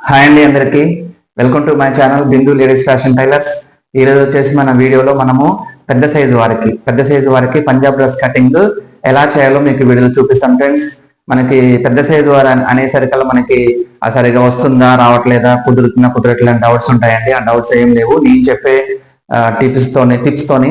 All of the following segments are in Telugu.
హాయ్ అండి అందరికి. Welcome to my channel Bindu ladies fashion tailors ఈ రోజు వచ్చేసి మన వీడియోలో మనము పెద్ద సైజు వారికి పెద్ద సైజు వారికి పంజాబ్ డ్రెస్ కటింగ్ ఎలా చేయాలో మీకు వీడియోలో చూపిస్తాం ఫ్రెండ్స్ మనకి పెద్ద సైజు వారు అనే- అనేసరికల్లా మనకి ఆ సరిగా వస్తుందా రావట్లేదా కుదురుతుందా కుదరట్లేదు డౌట్స్ ఉంటాయండి. ఆ డౌట్స్ ఏం లేవు. నేను చెప్పే టిప్స్ తోని టిప్స్ తోని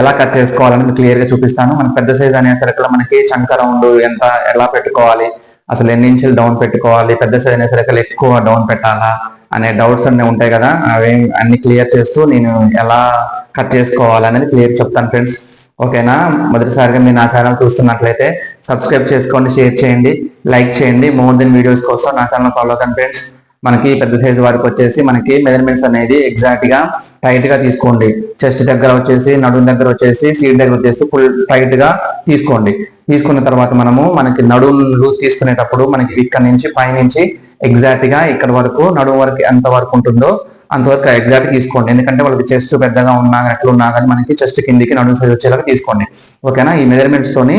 ఎలా కట్ చేసుకోవాలని మీకు క్లియర్గా చూపిస్తాను. మన పెద్ద సైజ్ అనేసరికి మనకి చంక రౌండ్ ఎంత ఎలా పెట్టుకోవాలి అసలు ఎన్ని ఇంచులు డౌన్ పెట్టుకోవాలి పెద్ద సైజ్ అనేసరికి ఎక్కువ డౌన్ పెట్టాలా అనే డౌట్స్ అన్ని ఉంటాయి కదా అవి అన్ని క్లియర్ చేస్తూ నేను ఎలా కట్ చేసుకోవాలి అనేది క్లియర్ చెప్తాను ఫ్రెండ్స్ ఓకేనా మొదటిసారిగా మీరు నా ఛానల్ చూస్తున్నట్లయితే సబ్స్క్రైబ్ చేసుకోండి షేర్ చేయండి లైక్ చేయండి. మోర్ దెన్ వీడియోస్ కోసం నా ఛానల్ ఫాలో కండి ఫ్రెండ్స్ మనకి పెద్ద సైజ్ వారికి వచ్చేసి మనకి మెజర్మెంట్స్ అనేది ఎగ్జాక్ట్గా టైట్గా తీసుకోండి. చెస్ట్ దగ్గర వచ్చేసి నడుము దగ్గర వచ్చేసి సీట్ దగ్గర వచ్చేసి ఫుల్ టైట్గా తీసుకోండి. తీసుకున్న తర్వాత మనము మనకి నడుములు తీసుకునేటప్పుడు మనకి ఇక్కడ నుంచి పైనుంచి ఎగ్జాక్ట్గా ఇక్కడ వరకు నడుము వరకు ఎంత వరకు ఉంటుందో అంతవరకు ఎగ్జాక్ట్ తీసుకోండి. ఎందుకంటే వాళ్ళకి చెస్ట్ పెద్దగా ఉన్నా ఎట్లున్నా కానీ మనకి చెస్ట్ కిందికి నడుము సైజ్ వచ్చేలాగా తీసుకోండి. ఓకేనా ఈ మెజర్మెంట్స్ తోని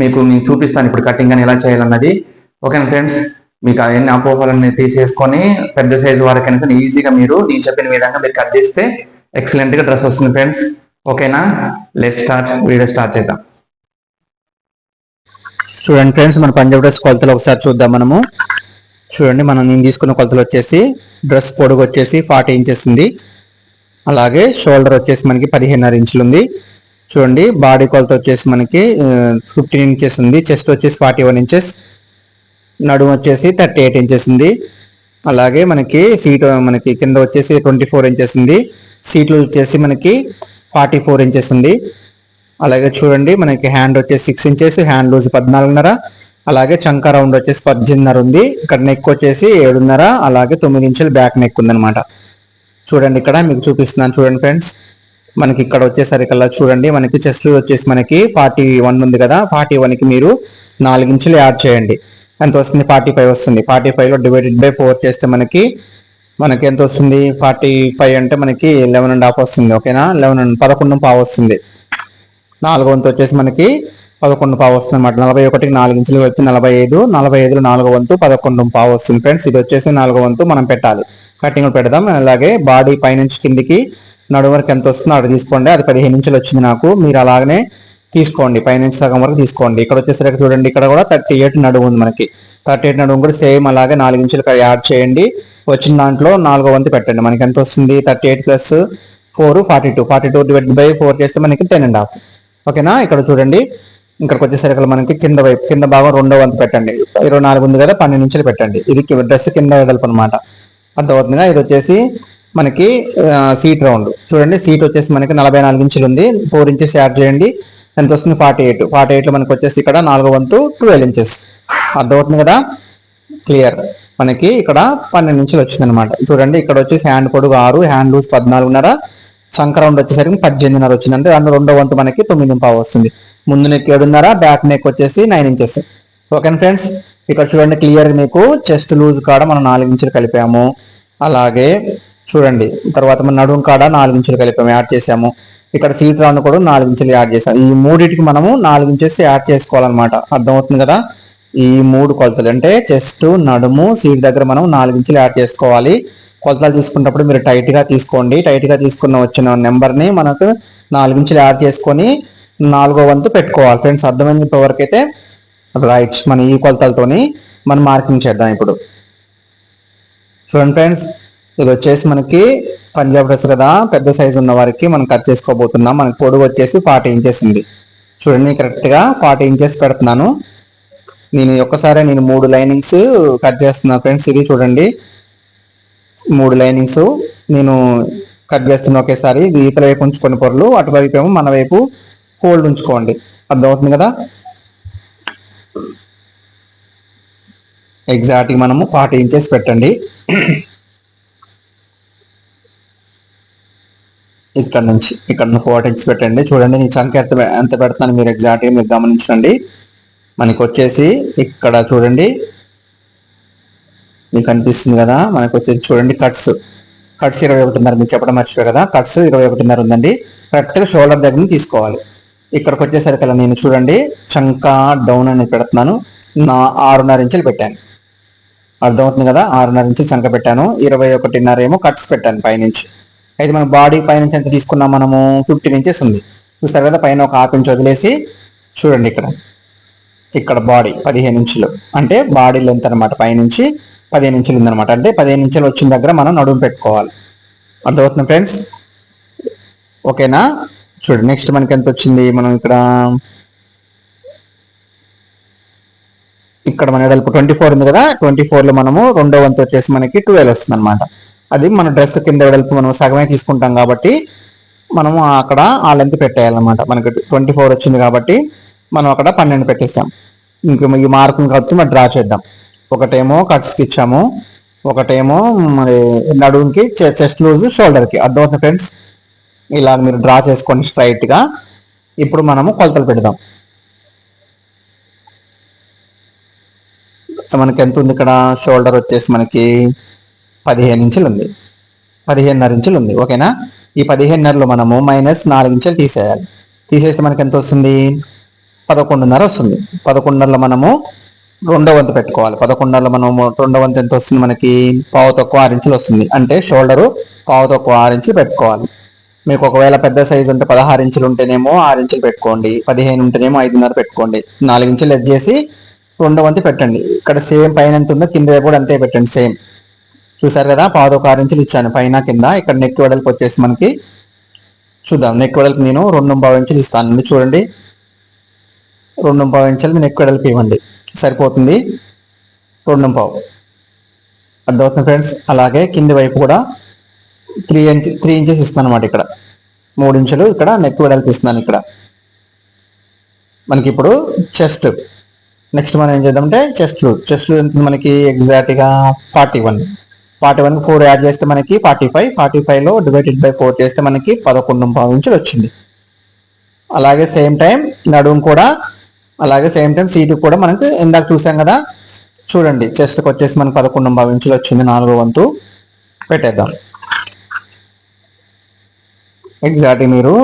మీకు నేను చూపిస్తాను ఇప్పుడు కటింగ్ అని ఎలా చేయాలన్నది. ఓకేనా ఫ్రెండ్స్ మీకు అవన్నీ అపోహలన్నీ తీసేసుకొని పెద్ద సైజు అయినా ఈజీగా మీరు నేను చెప్పిన విధంగా మీరు కట్ చేస్తే ఎక్సలెంట్గా డ్రెస్ వస్తుంది ఫ్రెండ్స్ ఓకేనా లెట్ స్టార్ట్ వీడియో స్టార్ట్ చేద్దాం. చూడండి ఫ్రెండ్స్ మన పంజాబ్ డ్రెస్ కొలతలు ఒకసారి చూద్దాం మనము. చూడండి మనం నేను తీసుకున్న కొలతలు వచ్చేసి డ్రెస్ పొడుగు వచ్చేసి ఫార్టీ ఇంచెస్ ఉంది. అలాగే షోల్డర్ వచ్చేసి మనకి పదిహేనున్నర ఇంచులు ఉంది. చూడండి బాడీ కొలత వచ్చేసి మనకి ఫిఫ్టీన్ ఇంచెస్ ఉంది. చెస్ట్ వచ్చేసి ఫార్టీ వన్ ఇంచెస్ నడుము వచ్చేసి థర్టీ ఎయిట్ ఇంచెస్ ఉంది. అలాగే మనకి సీట్ మనకి కింద వచ్చేసి ట్వంటీ ఫోర్ ఇంచెస్ ఉంది సీట్లు వచ్చేసి మనకి ఫార్టీ ఫోర్ ఇంచెస్ ఉంది. అలాగే చూడండి మనకి హ్యాండ్ వచ్చేసి సిక్స్ ఇంచెస్ హ్యాండ్ లూజ్ పద్నాలుగున్నర. అలాగే చంక రౌండ్ వచ్చేసి పద్దెనిమిదిన్నర ఉంది. ఇక్కడ నెక్ వచ్చేసి ఏడున్నర అలాగే తొమ్మిది ఇంచుల బ్యాక్ నెక్ ఉందన్నమాట. చూడండి ఇక్కడ మీకు చూపిస్తున్నాను చూడండి ఫ్రెండ్స్ మనకి ఇక్కడ వచ్చేసరికల్లా చూడండి మనకి చెస్ట్ వచ్చేసి మనకి ఫార్టీ వన్ ఉంది కదా. ఫార్టీ వన్కి మీరు నాలుగు ఇంచులు యాడ్ చేయండి. ఎంత వస్తుంది? ఫార్టీ ఫైవ్ వస్తుంది. ఫార్టీ ఫైవ్లో డివైడెడ్ బై ఫోర్ చేస్తే మనకి మనకి ఎంత వస్తుంది? ఫార్టీ ఫైవ్ అంటే మనకి లెవెన్ అండ్ హాఫ్ వస్తుంది. ఓకేనా లెవెన్ అండ్ పదకొండు పావు వస్తుంది. నాలుగు వంతు వచ్చేసి మనకి పదకొండు పావు వస్తుంది అనమాట నలభై ఒకటికి నాలుగు ఇంచులు వెళ్తే నలభై ఐదు. నలభై ఐదులో నాలుగు వంతు పదకొండు పావు వస్తుంది. ఫ్రెండ్స్ ఇది వచ్చేసి నాలుగు వంతు మనం పెట్టాలి. కటింగ్ పెడదాం. అలాగే బాడీ పైనుంచి కిందికి నడుము వరకు ఎంత వస్తుందో అక్కడ తీసుకోండి. అది పదిహేను ఇంచులు వచ్చింది నాకు. మీరు అలాగనే తీసుకోండి. పైనుంచి సగం వరకు తీసుకోండి. ఇక్కడ వచ్చేసరికి చూడండి ఇక్కడ కూడా థర్టీ ఎయిట్ నడువు ఉంది మనకి. థర్టీ ఎయిట్ నడుము కూడా సేమ్ అలాగే నాలుగు ఇంచులు యాడ్ చేయండి. వచ్చిన దాంట్లో నాలుగో వంతు పెట్టండి. మనకి ఎంత వస్తుంది? Thirty eight plus four forty two forty two divide by four చేస్తే మనకి టెన్ అండ్ హాఫ్ ఓకేనా? ఇక్కడ చూడండి. ఇక్కడికి వచ్చేసరికి మనకి కింద వైపు కింద భాగం రెండో వంతు పెట్టండి. ఇరవై నాలుగు ఉంది కదా పన్నెండు ఇంచులు పెట్టండి. ఇది డ్రెస్ కింద వెడల్పు అనమాట అర్థమవుతుందిగా ఇది వచ్చేసి మనకి సీట్ రౌండ్ చూడండి సీట్ వచ్చేసి మనకి నలభై నాలుగు ఇంచులు ఉంది. ఫోర్ ఇంచెస్ యాడ్ చేయండి. ఎంత వస్తుంది ఫార్టీ ఎయిట్ ఫార్టీ ఎయిట్ మనకు వచ్చేసి ఇక్కడ నాలుగో వంతు ట్వెల్వ్ ఇంచెస్ అర్థమవుతుంది కదా? క్లియర్ మనకి ఇక్కడ పన్నెండు ఇంచులు వచ్చింది అనమాట చూడండి ఇక్కడ వచ్చేసి హ్యాండ్ పొడుగు ఆరు హ్యాండ్ లూజ్ పద్నాలుగున్నర సంక్రౌండ్ రౌండ్ వచ్చేసరికి పద్దెనిమిదిన్నర వచ్చింది అంటే రెండో వంతు మనకి తొమ్మిది పావు వస్తుంది. ముందు నెక్ ఏడున్నర బ్యాక్ నెక్ వచ్చేసి నైన్ ఇంచెస్ ఓకేనా ఫ్రెండ్స్ ఇక్కడ చూడండి క్లియర్ మీకు చెస్ట్ లూజ్ కాడ మనం నాలుగు ఇంచులు కలిపాము. అలాగే చూడండి తర్వాత మన నడుము కాడ నాలుగు ఇంచులు కలిపాము. యాడ్ చేసాము ఇక్కడ సీట్ రాను కూడా నాలుగు ఇంచులు యాడ్ చేసాము ఈ మూడింటికి మనము నాలుగు ఇంచెస్ యాడ్ చేసుకోవాలన్నమాట. అర్థమవుతుంది కదా? ఈ మూడు కొలతలు. అంటే చెస్ట్ నడుము సీట్ దగ్గర మనం నాలుగు ఇంచులు యాడ్ చేసుకోవాలి. కొలతలు తీసుకున్నప్పుడు మీరు టైట్గా తీసుకోండి. టైట్గా తీసుకున్న వచ్చిన నెంబర్ని మనకు నాలుగు ఇంచులు యాడ్ చేసుకొని నాలుగో వంతు పెట్టుకోవాలి. ఫ్రెండ్స్ అర్థమైంది ఇప్పటివరకు అయితే రైట్ మన ఈ కొలతలతోని మనం మార్కింగ్ చేద్దాం ఇప్పుడు. చూడండి ఫ్రెండ్స్ ఇది వచ్చేసి మనకి పంజాబ్ డ్రెస్ కదా పెద్ద సైజు ఉన్న వారికి మనం కట్ చేసుకోబోతున్నాం. మనకి పొడుగు వచ్చేసి ఫార్టీ ఇంచెస్ ఉంది. చూడండి కరెక్ట్గా ఫార్టీ ఇంచెస్ పెడుతున్నాను. నేను ఒక్కసారి నేను మూడు లైనింగ్స్ కట్ చేస్తున్నా ఫ్రెండ్స్ ఇది చూడండి. మూడు లైనింగ్స్ నేను కట్ చేస్తున్నా ఒకేసారి. ఇది ఈతల వైపు ఉంచుకొని పొరలు అటువైపు ఏమో మన వైపు హోల్డ్ ఉంచుకోండి. అర్థమవుతుంది కదా? ఎగ్జాక్ట్ మనము ఫార్టీ ఇంచెస్ పెట్టండి. ఇక్కడ నుంచి ఇక్కడ నుంచి ఫార్టీ పెట్టండి. చూడండి నేను చంక ఎంత ఎంత పెడతాను మీరు ఎగ్జాక్ట్గా మీరు గమనించండి. మనకి వచ్చేసి ఇక్కడ చూడండి మీకు అనిపిస్తుంది కదా? మనకు వచ్చేసి చూడండి కట్స్ కట్స్ ఇరవై ఒకటిన్నర మీరు చెప్పడం మర్చిపోయి కదా? కట్స్ ఇరవై ఒకటిన్నర ఉందండి. కరెక్ట్గా షోల్డర్ దగ్గర నుంచి తీసుకోవాలి. ఇక్కడికి వచ్చేసరికి నేను చూడండి చంక డౌన్ అనేది పెడుతున్నాను. నా ఆరున్నర ఇంచులు పెట్టాను. అర్థమవుతుంది కదా? ఆరున్నర ఇంచులు చంక పెట్టాను. ఇరవై ఒకటిన్నర ఏమో కట్స్ పెట్టాను పైనుంచి. అయితే మన బాడీ పైనుంచి ఎంత తీసుకున్నాం మనము ఫిఫ్టీన్ ఇంచెస్ ఉంది. చూస్తారు కదా పైన ఒక హాఫ్ ఇంచ్ వదిలేసి చూడండి ఇక్కడ. ఇక్కడ బాడీ పదిహేను ఇంచులు. అంటే బాడీ లెంత్ అనమాట పైనుంచి పదిహేను ఇంచులు ఉందన్నమాట. అంటే పదిహేను ఇంచులు వచ్చిన దగ్గర మనం నడుము పెట్టుకోవాలి. అర్థమవుతుంది ఫ్రెండ్స్ ఓకేనా? చూడండి నెక్స్ట్ మనకి ఎంత వచ్చింది? మనం ఇక్కడ ఇక్కడ మన ట్వంటీ ఫోర్ ఉంది కదా ట్వంటీ ఫోర్లో మనము రెండో వంతు వచ్చేసి మనకి ట్వెల్వ్ వస్తుంది అనమాట అది మన డ్రెస్ కింద వెడల్పు మనం సగమే తీసుకుంటాం కాబట్టి మనము అక్కడ ఆ లెంత్ పెట్టేయాలన్నమాట. మనకి ట్వంటీ ఫోర్ వచ్చింది కాబట్టి మనం అక్కడ పన్నెండు పెట్టేసాం. ఇంకా ఈ మార్కుని కలిపి మనం డ్రా చేద్దాం. ఒకటేమో కట్స్కి ఇచ్చాము. ఒకటేమో మరి నడుముకి చెస్ట్ లూజ్ షోల్డర్కి అర్థమవుతుంది ఫ్రెండ్స్ ఇలా మీరు డ్రా చేసుకోండి స్ట్రైట్గా ఇప్పుడు మనము కొలతలు పెడదాం. మనకి ఎంత ఉంది ఇక్కడ? షోల్డర్ వచ్చేసి మనకి పదిహేను ఇంచులు ఉంది. పదిహేనున్నర ఇంచులు ఉంది. ఓకేనా? ఈ పదిహేనున్నరలో మనము మైనస్ నాలుగు ఇంచులు తీసేయాలి. తీసేస్తే మనకి ఎంత వస్తుంది? పదకొండున్నర వస్తుంది. పదకొండున్నరలో మనము రెండో వంతు పెట్టుకోవాలి. పదకొండున్నరలో మనము రెండో వంతు ఎంత వస్తుంది మనకి? పావు తక్కువ ఆరు ఇంచులు వస్తుంది. అంటే షోల్డరు పావు తక్కువ ఆరు ఇంచులు పెట్టుకోవాలి. మీకు ఒకవేళ పెద్ద సైజు ఉంటే పదహారు ఇంచులు ఉంటేనేమో ఆరు ఇంచులు పెట్టుకోండి. పదిహేను ఉంటేనేమో ఐదున్నర పెట్టుకోండి. నాలుగు ఇంచులు ఎడ్ చేసి రెండో వంతు పెట్టండి. ఇక్కడ సేమ్ పైన ఎంత ఉందో కింద కూడా అంతే పెట్టండి సేమ్ చూసారు కదా? పాదొక ఆరు ఇంచులు ఇచ్చాను. పైన కింద ఇక్కడ నెక్ వెడల్పు వచ్చేసి మనకి చూద్దాం. నెక్ వెడల్పు నేను రెండు పావు ఇంచులు ఇస్తాను. చూడండి. రెండు పావు ఇంచులు నెక్ వెడల్పు ఇవ్వండి. సరిపోతుంది. రెండు పావు. అర్థమవుతుంది ఫ్రెండ్స్? అలాగే కింది వైపు కూడా త్రీ ఇంచ్ త్రీ ఇంచెస్ ఇస్తాను అనమాట ఇక్కడ. మూడు ఇంచులు ఇక్కడ నెక్ వెడల్పు ఇస్తున్నాను ఇక్కడ. మనకి ఇప్పుడు చెస్ట్. నెక్స్ట్ మనం ఏం చేద్దామంటే చెస్ట్లు చెస్ట్లు ఎంత మనకి ఎగ్జాక్ట్గా forty one. Forty one four add చేస్తే మనకి ఫార్టీ ఫైవ్ ఫార్టీ ఫైవ్లో డివైడెడ్ బై ఫోర్ చేస్తే మనకి పదకొండు పావు నుంచి వచ్చింది. అలాగే సేమ్ టైం నడుము కూడా అలాగే సేమ్ టైం సీటు కూడా మనకి ఇందాక చూసాం కదా. చూడండి చెస్ట్కి వచ్చేసి మనకి పదకొండు భావించి వచ్చింది నాలుగో వంతు. పెట్టేద్దాం. ఎగ్జాక్ట్ మీరు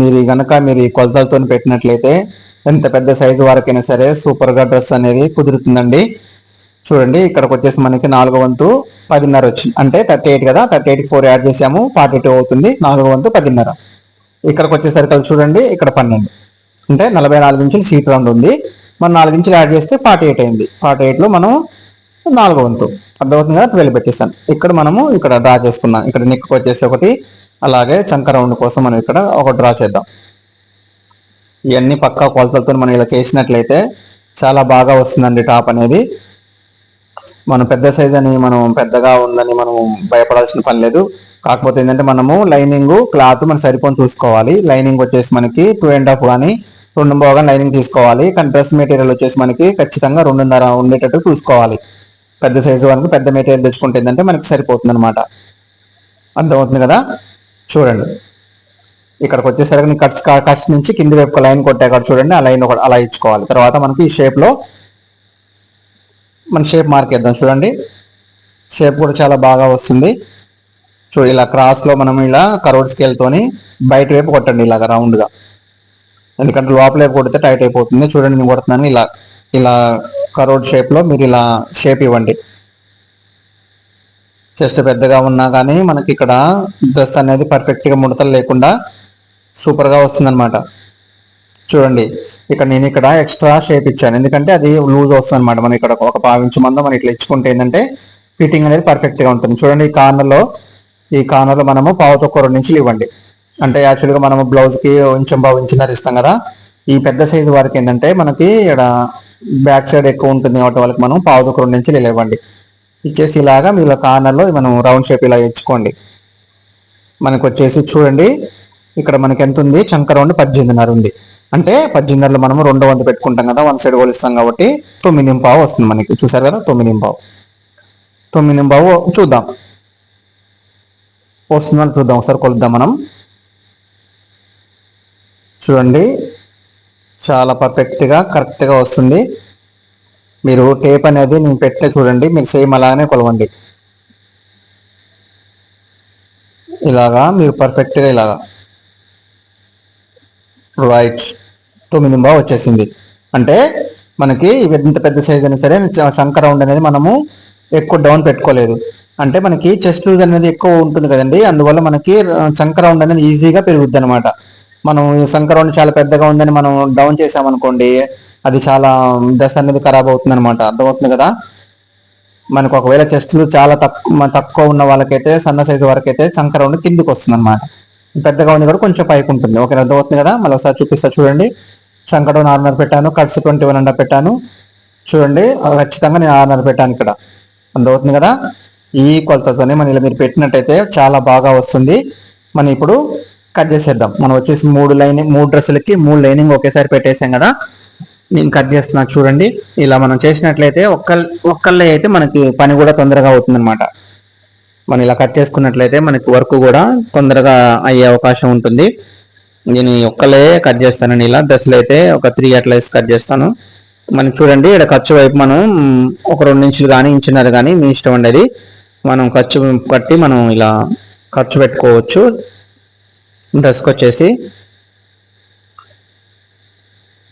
మీరు గనక మీరు ఈ కొలతలతో పెట్టినట్లయితే ఎంత పెద్ద సైజు వరకైనా సరే సూపర్గా డ్రెస్ అనేది కుదురుతుందండి. చూడండి ఇక్కడికి వచ్చేసి మనకి నాలుగో వంతు పదిన్నర వచ్చింది అంటే థర్టీ ఎయిట్ కదా థర్టీ ఎయిట్ ఫోర్ యాడ్ చేసాము ఫార్టీ టూ అవుతుంది నాలుగో వంతు పదిన్నర. ఇక్కడికి వచ్చేసరికి చూడండి ఇక్కడ పన్నెండు. అంటే నలభై నాలుగు ఇంచులు సీట్ రౌండ్ ఉంది. మనం నాలుగు ఇంచులు యాడ్ చేస్తే ఫార్టీ ఎయిట్ అయింది. ఫార్టీ ఎయిట్లో మనం నాలుగో వంతు. అర్థమవుతుంది కదా? ట్వెల్వ్ పెట్టేస్తాను ఇక్కడ మనము ఇక్కడ డ్రా చేసుకున్నాం. ఇక్కడ నిక్కు వచ్చేసి ఒకటి అలాగే చంక రౌండ్ కోసం మనం ఇక్కడ ఒక డ్రా చేద్దాం. ఇవన్నీ పక్కా కొలతలతో మనం ఇలా చేసినట్లయితే చాలా బాగా వస్తుందండి టాప్ అనేది. మనం పెద్ద సైజ్ అని మనం పెద్దగా ఉందని మనం భయపడాల్సిన పని లేదు. కాకపోతే ఏంటంటే మనము లైనింగ్ క్లాత్ మనం సరిపోని చూసుకోవాలి. లైనింగ్ వచ్చేసి మనకి టూ అండ్ హాఫ్ కానీ రెండు బాగా లైనింగ్ తీసుకోవాలి. కానీ డ్రెస్ మెటీరియల్ వచ్చేసి మనకి ఖచ్చితంగా రెండున్నర ఉండేటట్టు చూసుకోవాలి. పెద్ద సైజు వరకు పెద్ద మెటీరియల్ తెచ్చుకుంటే ఏంటంటే మనకి సరిపోతుంది అనమాట అర్థమవుతుంది కదా? చూడండి. ఇక్కడికి వచ్చేసరికి కట్స్ కట్స్ నుంచి కింది వైపు లైన్ కొట్టే అక్కడ చూడండి. ఆ లైన్ ఒకటి అలా ఇచ్చుకోవాలి. తర్వాత మనకి ఈ షేప్లో మన షేప్ మార్క్ చూడండి. షేప్ కూడా చాలా బాగా వస్తుంది. సో ఇలా క్రాస్లో మనం ఇలా కరోడ్ స్కేల్తోని బయట వైపు కొట్టండి ఇలాగ రౌండ్గా ఎందుకంటే లోపల వైపు కొడితే టైట్ అయిపోతుంది. చూడండి నేను కొడుతున్నాను. ఇలా ఇలా కరోడ్ షేప్లో మీరు ఇలా షేప్ ఇవ్వండి. చెస్ట్ పెద్దగా ఉన్నా కానీ మనకి ఇక్కడ డ్రెస్ అనేది పర్ఫెక్ట్గా ముడతలు లేకుండా సూపర్గా వస్తుందన్నమాట. చూడండి ఇక్కడ నేను ఇక్కడ ఎక్స్ట్రా షేప్ ఇచ్చాను. ఎందుకంటే అది లూజ్ వస్తుంది అనమాట మనం ఇక్కడ ఒక పావించు మందం మనం ఇట్లా ఇచ్చుకుంటే ఏంటంటే ఫిట్టింగ్ అనేది పర్ఫెక్ట్గా ఉంటుంది. చూడండి ఈ కార్నర్లో ఈ కార్నర్లో మనము పావు తక్కువ రెండు ఇంచులు ఇవ్వండి. అంటే యాక్చువల్గా మనము బ్లౌజ్కి కొంచెం పావు ఇంచున్నర ఇస్తాం కదా. ఈ పెద్ద సైజు వారికి ఏంటంటే మనకి ఇక్కడ బ్యాక్ సైడ్ ఎక్కువ ఉంటుంది కాబట్టి వాళ్ళకి మనం పావు తక్కువ రెండు ఇంచులు ఇలా ఇవ్వండి. ఇచ్చేసి ఇలాగా మీరు కార్నర్లో మనం రౌండ్ షేప్ ఇలా ఇచ్చుకోండి. మనకు వచ్చేసి చూడండి ఇక్కడ మనకి ఎంత ఉంది? చంక రౌండ్ పద్దెనిమిదిన్నర ఉంది. అంటే పద్దెనిమిదిలో మనము రెండో వంద పెట్టుకుంటాం కదా వన్ సైడ్ కొలుస్తాం కాబట్టి తొమ్మిది పావు వస్తుంది మనకి. చూసారు కదా తొమ్మిది పావు. తొమ్మిది పావు చూద్దాం. వస్తుందని చూద్దాం ఒకసారి కొలుద్దాం మనం. చూడండి చాలా పర్ఫెక్ట్గా కరెక్ట్గా వస్తుంది. మీరు టేప్ అనేది నేను పెట్టే చూడండి మీరు సేమ్ అలానే కొలవండి. ఇలాగా మీరు పర్ఫెక్ట్గా ఇలాగా. రైట్ తొమ్మిది బా వచ్చేసింది. అంటే మనకి ఇంత పెద్ద సైజ్ అయినా సరే చ- శంఖ రౌండ్ అనేది మనము ఎక్కువ డౌన్ పెట్టుకోలేదు. అంటే మనకి చెస్ట్ లూజ్ అనేది ఎక్కువ ఉంటుంది కదండి. అందువల్ల మనకి చంక రౌండ్ అనేది ఈజీగా పెరుగుద్ది అనమాట మనం ఈ రౌండ్ చాలా పెద్దగా ఉందని మనం డౌన్ చేసామనుకోండి అది చాలా డ్రెస్ అనేది ఖరాబ్ అవుతుంది అనమాట అర్థమవుతుంది కదా? మనకు ఒకవేళ చెస్ట్లు చాలా తక్కువ తక్కువ ఉన్న వాళ్ళకైతే సన్న సైజు వరకు అయితే చంక రౌండ్ కిందికి వస్తుంది అనమాట పెద్దగా ఉంది కూడా కొంచెం పైకి ఉంటుంది. ఓకే అర్థమవుతుంది కదా? మళ్ళీ ఒకసారి చూపిస్తా చూడండి. చంకడం ఆరున్నర పెట్టాను. కట్స్ ట్వంటీ వన్ అండ్ పెట్టాను. చూడండి. ఖచ్చితంగా నేను ఆరున్నర పెట్టాను ఇక్కడ. అర్థమవుతుంది కదా? ఈ కొలతతోనే మనం ఇలా మీరు పెట్టినట్టయితే చాలా బాగా వస్తుంది. మనం ఇప్పుడు కట్ చేసేద్దాం. మనం వచ్చేసి మూడు లైనింగ్ మూడు డ్రెస్సులకి మూడు లైనింగ్ ఒకేసారి పెట్టేసాం కదా? నేను కట్ చేస్తున్నా చూడండి. ఇలా మనం చేసినట్లయితే ఒక్క ఒక్కళ్ళే అయితే మనకి పని కూడా తొందరగా అవుతుంది అనమాట మనం ఇలా కట్ చేసుకున్నట్లయితే మనకి వర్క్ కూడా తొందరగా అయ్యే అవకాశం ఉంటుంది. నేను ఒక్కలే కట్ చేస్తానండి ఇలా డ్రెస్సులు అయితే ఒక త్రీ అట్లా వేసి కట్ చేస్తాను. మనం చూడండి ఇక్కడ ఖర్చు వైపు మనం ఒక రెండు ఇంచులు కానీ ఇంచున్నర కానీ మీ ఇష్టం ఉండేది. మనం ఖర్చు కట్టి మనం ఇలా ఖర్చు పెట్టుకోవచ్చు. డ్రెస్కి వచ్చేసి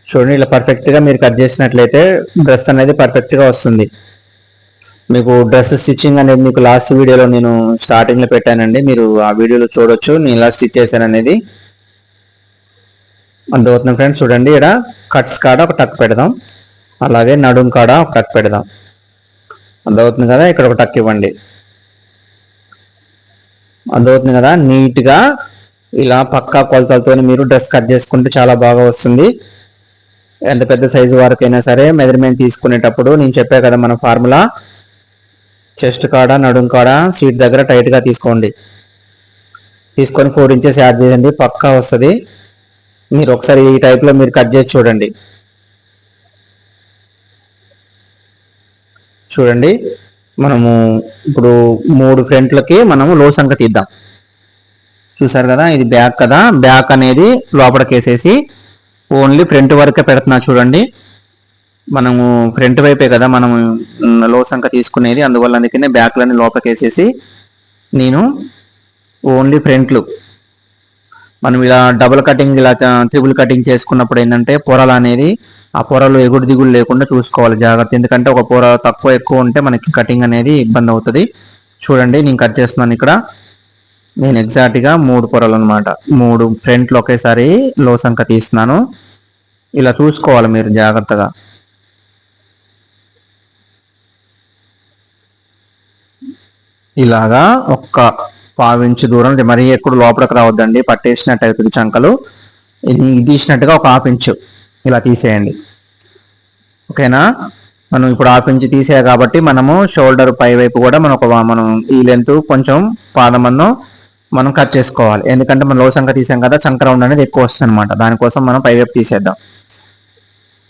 చూడండి ఇలా పర్ఫెక్ట్గా మీరు కట్ చేసినట్లయితే డ్రెస్ అనేది పర్ఫెక్ట్గా వస్తుంది. మీకు డ్రెస్ స్టిచ్చింగ్ అనేది మీకు లాస్ట్ వీడియోలో నేను స్టార్టింగ్లో పెట్టానండి. మీరు ఆ వీడియోలో చూడొచ్చు. నేను ఇలా స్టిచ్ చేశాను అనేది. అందువల్ల ఫ్రెండ్స్. చూడండి ఇక్కడ కట్స్ కాడ ఒక టక్ పెడదాం. అలాగే నడుం కాడ ఒక టక్ పెడదాం. అర్థమవుతుంది కదా ఇక్కడ ఒక టక్ ఇవ్వండి. అర్థమవుతుంది కదా నీట్గా ఇలా పక్కా కొలతలతో మీరు డ్రెస్ కట్ చేసుకుంటే చాలా బాగా వస్తుంది. ఎంత పెద్ద సైజు వరకైనా సరే మెజర్మెంట్ తీసుకునేటప్పుడు నేను చెప్పా కదా మన ఫార్ములా. చెస్ట్ కాడ నడుం కాడ సీట్ దగ్గర టైట్గా తీసుకోండి. తీసుకొని ఫోర్ ఇంచెస్ యాడ్ చేయండి పక్కా వస్తుంది. మీరు ఒకసారి ఈ టైప్లో మీరు కట్ చేసి చూడండి. చూడండి మనము ఇప్పుడు మూడు ఫ్రంట్లకి మనము లో సంఖ్య తీద్దాం. చూసారు కదా ఇది బ్యాక్ కదా. బ్యాక్ అనేది లోపలికి వేసేసి ఓన్లీ ఫ్రంట్ వరకే పెడుతున్నా చూడండి. మనము ఫ్రంట్ వైపే కదా మనము లో సంఖ్య తీసుకునేది. అందువల్ల అందుకనే బ్యాక్లని లోపలికి వేసేసి నేను ఓన్లీ ఫ్రంట్లు. మనం ఇలా డబుల్ కటింగ్ ఇలా త్రిబుల్ కటింగ్ చేసుకున్నప్పుడు ఏంటంటే పొరలు అనేది ఆ పొరలు ఎగుడు దిగుడు లేకుండా చూసుకోవాలి జాగ్రత్త. ఎందుకంటే ఒక పొర తక్కువ ఎక్కువ ఉంటే మనకి కటింగ్ అనేది ఇబ్బంది అవుతుంది. చూడండి నేను కట్ చేస్తున్నాను ఇక్కడ. నేను ఎగ్జాక్ట్గా మూడు పొరలు అనమాట మూడు ఫ్రంట్లు ఒకేసారి లో సంఖ్య తీస్తున్నాను. ఇలా చూసుకోవాలి మీరు జాగ్రత్తగా. ఇలాగా ఒక్క పావించి దూరం మరీ ఎక్కడ లోపలికి రావద్దండి పట్టేసినట్టు అవుతుంది చంకలు. ఇది తీసినట్టుగా ఒక హాఫ్ ఇంచు ఇలా తీసేయండి. ఓకేనా? మనం ఇప్పుడు హాఫ్ ఇంచ్ తీసేయ కాబట్టి మనము షోల్డర్ పై వైపు కూడా మనం ఒక మనం ఈ లెంత్ కొంచెం పాదమన్ను మనం కట్ చేసుకోవాలి. ఎందుకంటే మనం లో సంఖ్య తీసాం కదా చంక రౌండ్ అనేది ఎక్కువ వస్తుంది అనమాట దానికోసం మనం పై వైపు తీసేద్దాం.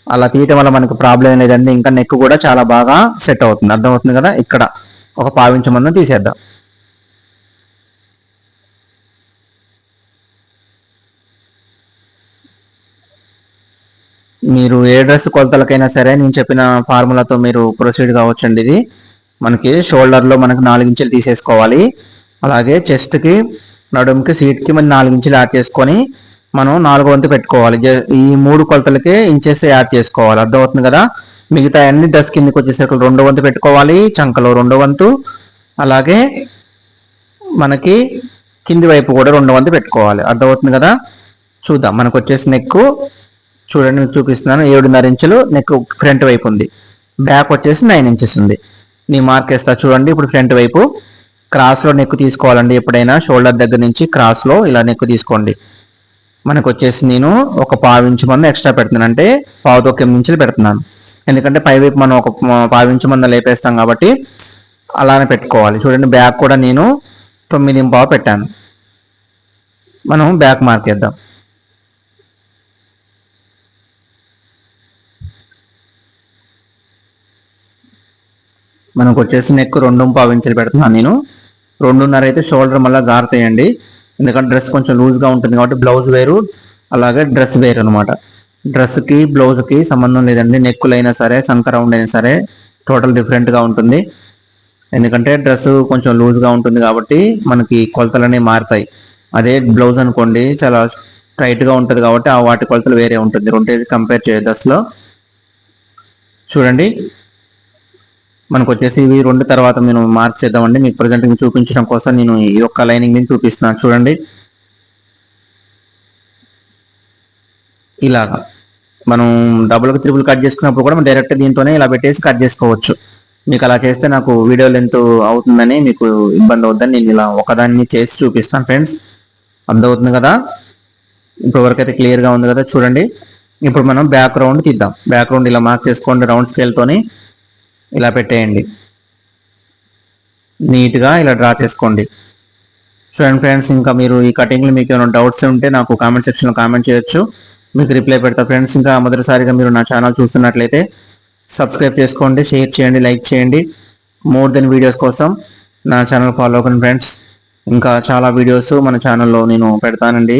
అలా తీయటం వల్ల మనకు ప్రాబ్లం లేదండి. ఇంకా నెక్ కూడా చాలా బాగా సెట్ అవుతుంది. అర్థమవుతుంది కదా? ఇక్కడ ఒక పావించ మందం తీసేద్దాం. మీరు ఏ డ్రెస్ కొలతలకైనా సరే నేను చెప్పిన ఫార్ములాతో మీరు ప్రొసీడ్ కావచ్చండి ఇది. మనకి షోల్డర్లో మనకి నాలుగు ఇంచులు తీసేసుకోవాలి. అలాగే చెస్ట్కి నడుముకి సీట్కి మనం నాలుగు ఇంచులు యాడ్ చేసుకొని మనం నాలుగు వంతు పెట్టుకోవాలి. ఈ మూడు కొలతలకే ఇంచెస్ యాడ్ చేసుకోవాలి. అర్థమవుతుంది కదా? మిగతా అన్ని డస్ కిందకి వచ్చేసరికి రెండో వంతు పెట్టుకోవాలి చంకలో రెండో వంతు. అలాగే మనకి కింది వైపు కూడా రెండో వంతు పెట్టుకోవాలి. అర్థమవుతుంది కదా? చూద్దాం. మనకు వచ్చేసి నెక్ చూడండి మీకు చూపిస్తున్నాను. ఏడున్నర ఇంచులు నెక్ ఫ్రంట్ వైపు ఉంది. బ్యాక్ వచ్చేసి నైన్ ఇంచెస్ ఉంది. నీ మార్క్ వేస్తా చూడండి. ఇప్పుడు ఫ్రంట్ వైపు క్రాస్లో నెక్ తీసుకోవాలండి ఎప్పుడైనా. షోల్డర్ దగ్గర నుంచి క్రాస్లో ఇలా నెక్ తీసుకోండి. మనకు వచ్చేసి నేను ఒక పావు ఇంచు మంది ఎక్స్ట్రా పెడుతున్నాను. అంటే పావుతో ఎనిమిది ఇంచులు పెడుతున్నాను. ఎందుకంటే పై వైపు మనం ఒక పావు ఇంచు లేపేస్తాం కాబట్టి అలానే పెట్టుకోవాలి. చూడండి బ్యాక్ కూడా నేను తొమ్మిది పావు పెట్టాను. మనం బ్యాక్ మార్క్ ఇద్దాం మనకు వచ్చేసి నెక్ రెండు పావు ఇంచులు పెడుతున్నాను నేను. రెండున్నర అయితే షోల్డర్ మళ్ళీ జారుతాయండి. ఎందుకంటే డ్రెస్ కొంచెం లూజ్గా ఉంటుంది కాబట్టి బ్లౌజ్ వేరు అలాగే డ్రెస్ వేరు అనమాట డ్రెస్కి బ్లౌజ్కి సంబంధం లేదండి. నెక్కులైనా సరే సంక్రౌండ్ అయినా సరే టోటల్ డిఫరెంట్గా ఉంటుంది. ఎందుకంటే డ్రెస్ కొంచెం లూజ్గా ఉంటుంది కాబట్టి మనకి కొలతలు అనేవి మారుతాయి. అదే బ్లౌజ్ అనుకోండి చాలా టైట్గా ఉంటుంది కాబట్టి ఆ వాటి కొలతలు వేరే ఉంటుంది. రెండేది కంపేర్ చేయ డ్రెస్లో. చూడండి. మనకు వచ్చేసి ఇవి రెండు తర్వాత నేను మార్క్ చేద్దామండి మీకు ప్రజెంట్ చూపించడం కోసం నేను ఈ యొక్క లైనింగ్ మీద చూపిస్తున్నాను. చూడండి. ఇలాగా. మనం డబుల్ త్రిబుల్ కట్ చేసుకున్నప్పుడు కూడా మనం డైరెక్ట్ దీంతోనే ఇలా పెట్టేసి కట్ చేసుకోవచ్చు. మీకు అలా చేస్తే నాకు వీడియో లెంత్ అవుతుందని మీకు ఇబ్బంది అవుతుందని నేను ఇలా ఒకదాన్ని చేసి చూపిస్తాను ఫ్రెండ్స్ అర్థమవుతుంది కదా? ఇప్పుడు వరకు అయితే క్లియర్గా ఉంది కదా? చూడండి. ఇప్పుడు మనం బ్యాక్గ్రౌండ్ తీద్దాం. బ్యాక్గ్రౌండ్ ఇలా మార్క్ చేసుకోండి రౌండ్ స్కేల్తోని ఇలా పెట్టేయండి. నీట్గా ఇలా డ్రా చేసుకోండి. చూడండి ఫ్రెండ్స్ ఇంకా మీరు ఈ కటింగ్లో మీకు ఏమైనా డౌట్స్ ఉంటే నాకు కామెంట్ సెక్షన్లో కామెంట్ చేయొచ్చు. మీకు రిప్లై పెడతా. ఫ్రెండ్స్ ఇంకా మొదటిసారిగా మీరు నా ఛానల్ చూస్తున్నట్లయితే సబ్స్క్రైబ్ చేసుకోండి షేర్ చేయండి లైక్ చేయండి. మోర్ దెన్ వీడియోస్ కోసం నా ఛానల్ ఫాలో అవ్వండి ఫ్రెండ్స్ ఇంకా చాలా వీడియోస్ మన ఛానల్లో నేను పెడతానండి.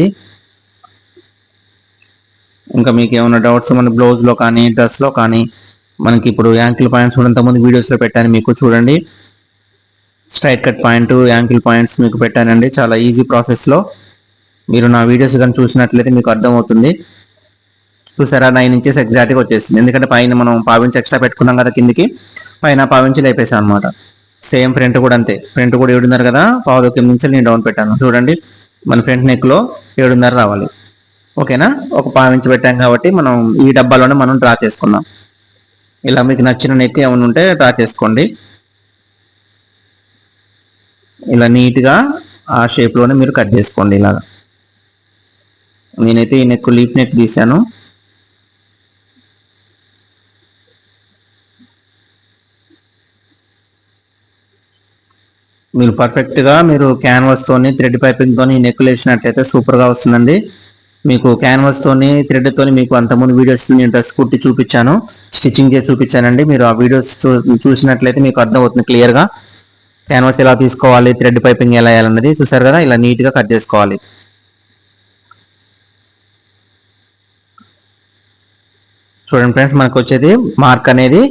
ఇంకా మీకు ఏమైనా డౌట్స్ మన బ్లౌజ్లో కానీ డ్రెస్లో కానీ మనకి ఇప్పుడు యాంకిల్ పాయింట్స్ కూడా ఇంతకుముందు వీడియోస్లో పెట్టాను మీకు చూడండి. Straight cut point ankle points మీకు పెట్టానండి. చాలా ఈజీ ప్రాసెస్లో మీరు నా వీడియోస్ కానీ చూసినట్లయితే మీకు అర్థమవుతుంది. చూసారా? నైన్ ఇంచెస్ ఎగ్జాక్ట్గా వచ్చేసింది. ఎందుకంటే పైన మనం పావించి ఎక్స్ట్రా పెట్టుకున్నాం కదా కిందికి పైన పావించి లేపేసాం అనమాట సేమ్ ఫ్రంట్ కూడా అంతే. ఫ్రంట్ కూడా ఏడున్నర కదా? పావు కింద నుంచి నేను డౌన్ పెట్టాను. చూడండి మన ఫ్రంట్ నెక్లో ఏడున్నర రావాలి. ఓకేనా? ఒక పావించి పెట్టాం కాబట్టి మనం ఈ డబ్బాలోనే మనం డ్రా చేసుకున్నాం. ఇలా మీకు నచ్చిన నెక్ ఏమైనా ఉంటే డ్రా చేసుకోండి. ఇలా నీట్గా ఆ షేప్లోనే మీరు కట్ చేసుకోండి ఇలాగా. నేనైతే ఈ నెక్ లీఫ్ నెక్ తీసాను మీరు పర్ఫెక్ట్గా మీరు క్యాన్వాస్ తోని థ్రెడ్ పైపింగ్తోని నెక్కులు వేసినట్లయితే సూపర్గా వస్తుందండి. మీకు క్యాన్వాస్తోని థ్రెడ్తోని మీకు అంతకుముందు వీడియోస్ నేను డ్రెస్ కుట్టి చూపించాను. స్టిచ్చింగ్ చేసి చూపించానండి. మీరు ఆ వీడియోస్ చూసినట్లయితే మీకు అర్థమవుతుంది క్లియర్గా క్యాన్వాస్ ఎలా తీసుకోవాలి థ్రెడ్ పైపింగ్ ఎలా వేయాలన్నది చూసారు కదా? ఇలా నీట్గా కట్ చేసుకోవాలి. చూడండి ఫ్రెండ్స్ మనకు వచ్చేది మార్క్ అనేది.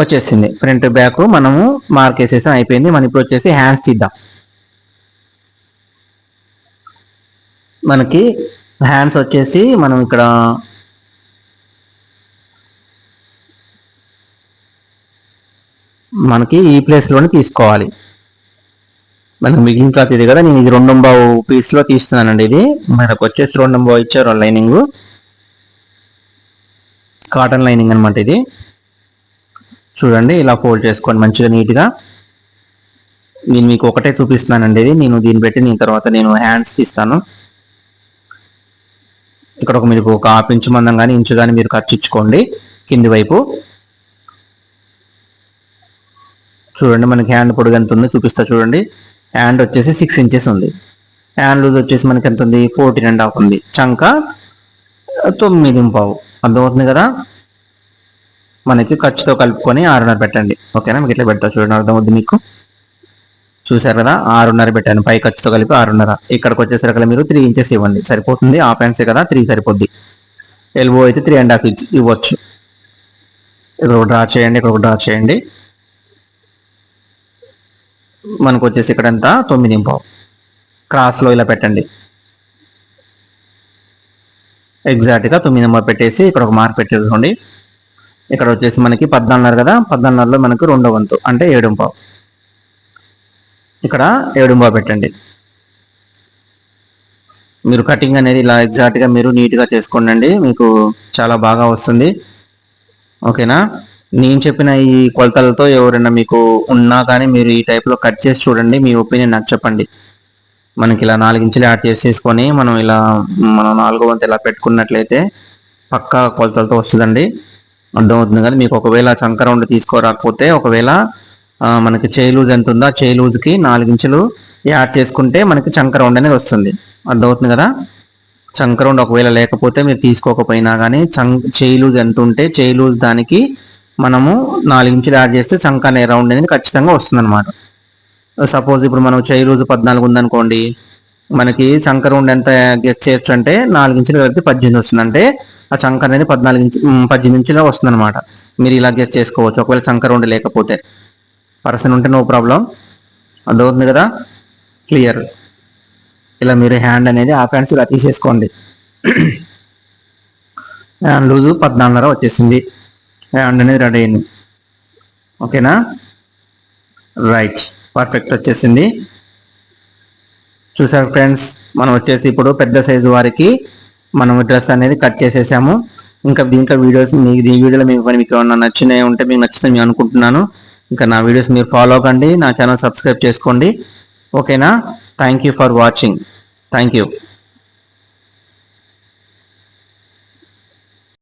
వచ్చేసింది. ఫ్రంట్ బ్యాక్ మనము మార్క్ వేసేసాం అయిపోయింది. మనం ఇప్పుడు వచ్చేసి హ్యాండ్స్ తీద్దాం. మనకి హ్యాండ్స్ వచ్చేసి మనం ఇక్కడ మనకి ఈ ప్లేస్లోనే తీసుకోవాలి. మనకు మిగిలిన క్లాత్ ఇది కదా. నేను ఇది రెండు బావు పీస్లో తీస్తున్నానండి ఇది. మనకు వచ్చేసి రెండు బావు ఇచ్చారు లైనింగ్. కాటన్ లైనింగ్ అనమాట ఇది. చూడండి ఇలా ఫోల్డ్ చేసుకోండి మంచిగా నీట్గా. నేను మీకు ఒకటే చూపిస్తున్నానండి ఇది. నేను దీన్ని పెట్టి నేను తర్వాత నేను హ్యాండ్స్ తీస్తాను. ఇక్కడ ఒక మీరు ఒక హాఫ్ ఇంచు మందం కానీ ఇంచు కానీ మీరు ఖర్చిచ్చుకోండి కింది వైపు. చూడండి మనకి హ్యాండ్ పొడుగు ఎంత ఉందో చూపిస్తా చూడండి. హ్యాండ్ వచ్చేసి సిక్స్ ఇంచెస్ ఉంది. హ్యాండ్ లూజ్ వచ్చేసి మనకి ఎంత ఉంది? ఫోర్టీన్ అండ్ హాఫ్ ఉంది. చంక తొమ్మిది పావు. అర్థమవుతుంది కదా? మనకి ఖర్చుతో కలుపుకొని ఆరున్నర పెట్టండి. ఓకేనా? మీకు ఇట్లా పెడతా చూడండి అర్థమవుద్ది మీకు? చూసారు కదా? ఆరున్నర పెట్టాను. పై ఖర్చుతో కలిపి ఆరున్నర. ఇక్కడికి వచ్చేసరికి మీరు త్రీ ఇంచెస్ ఇవ్వండి. సరిపోతుంది? ఆ ప్యాంట్సే కదా? త్రీ సరిపోద్ది. ఎల్బో అయితే త్రీ అండ్ హాఫ్ ఇంచ్ ఇవ్వచ్చు. ఇక్కడ ఒక డ్రా చేయండి ఇక్కడ ఒక డ్రా చేయండి. మనకు వచ్చేసి ఇక్కడ ఎంత తొమ్మిది ఇంపావు. క్రాస్లో ఇలా పెట్టండి. ఎగ్జాక్ట్గా తొమ్మిది నెంబర్ పెట్టేసి ఇక్కడ ఒక మార్క్ పెట్టేసుకోండి. ఇక్కడ వచ్చేసి మనకి పద్నాలుగున్నర కదా? పద్నాలుగున్నరలో మనకు రెండో వంతు అంటే ఏడుంపావు. ఇక్కడ ఏడుంపావు పెట్టండి. మీరు కటింగ్ అనేది ఇలా ఎగ్జాక్ట్గా మీరు నీట్గా చేసుకోండి మీకు చాలా బాగా వస్తుంది. ఓకేనా? నేను చెప్పిన ఈ కొలతలతో ఎవరైనా మీకు ఉన్నా కానీ మీరు ఈ టైప్లో కట్ చేసి చూడండి మీ ఒపీనియన్ నాకు చెప్పండి. మనకి ఇలా నాలుగు ఇంచులు యాడ్ చేసేసుకొని మనం ఇలా మనం నాలుగో వంతు ఇలా పెట్టుకున్నట్లయితే పక్కా కొలతలతో వస్తుందండి. అర్థమవుతుంది కదా మీకు ఒకవేళ చంక రౌండ్ తీసుకోరాకపోతే ఒకవేళ మనకి చేయి లూజ్ ఎంత ఉందో ఆ చేయి లూజ్కి నాలుగించులు యాడ్ చేసుకుంటే మనకి చంక రౌండ్ అనేది వస్తుంది. అర్థమవుతుంది కదా? చంక రౌండ్ ఒకవేళ లేకపోతే మీరు తీసుకోకపోయినా కానీ చంక్ చేయి లూజ్ ఎంత ఉంటే చేయి లూజ్ దానికి మనము నాలుగించులు యాడ్ చేస్తే చంక అనే రౌండ్ అనేది ఖచ్చితంగా వస్తుంది అనమాట సపోజ్ ఇప్పుడు మనం చేయి లూజ్ పద్నాలుగు ఉందనుకోండి మనకి చంక ఉండి ఎంత గెస్ చేయొచ్చు అంటే నాలుగు ఇంచులు కలిపి పద్దెనిమిది వస్తుంది. అంటే ఆ చంక అనేది పద్నాలుగు ఇంచు పద్దెనిమిది ఇంచులో వస్తుంది అనమాట మీరు ఇలా గెస్ చేసుకోవచ్చు. ఒకవేళ చంక ఉండి లేకపోతే. పర్సన్ ఉంటే నో ప్రాబ్లం. అర్థమవుతుంది కదా? క్లియర్ ఇలా మీరు హ్యాండ్ అనేది ఆ హ్యాండ్స్ ఇలా తీసేసుకోండి. హ్యాండ్ లూజు పద్నాలుగున్నర వచ్చేసింది. హ్యాండ్ అనేది రెడీ అయింది. ఓకేనా? రైట్ పర్ఫెక్ట్ వచ్చేసింది. చూసారు ఫ్రెండ్స్ మనం వచ్చేసి ఇప్పుడు పెద్ద సైజు వారికి మనం డ్రెస్ అనేది కట్ చేసేసాము. ఇంకా దీంట్లో వీడియోస్ మీ ఈ వీడియోలో మీకు ఏమైనా మీకు ఏమన్నా నచ్చినాయి ఉంటే మీకు నచ్చినవి అనుకుంటున్నాను. ఇంకా నా వీడియోస్ మీరు ఫాలో అవ్వకండి నా ఛానల్ సబ్స్క్రైబ్ చేసుకోండి. ఓకేనా? Thank you for watching thank you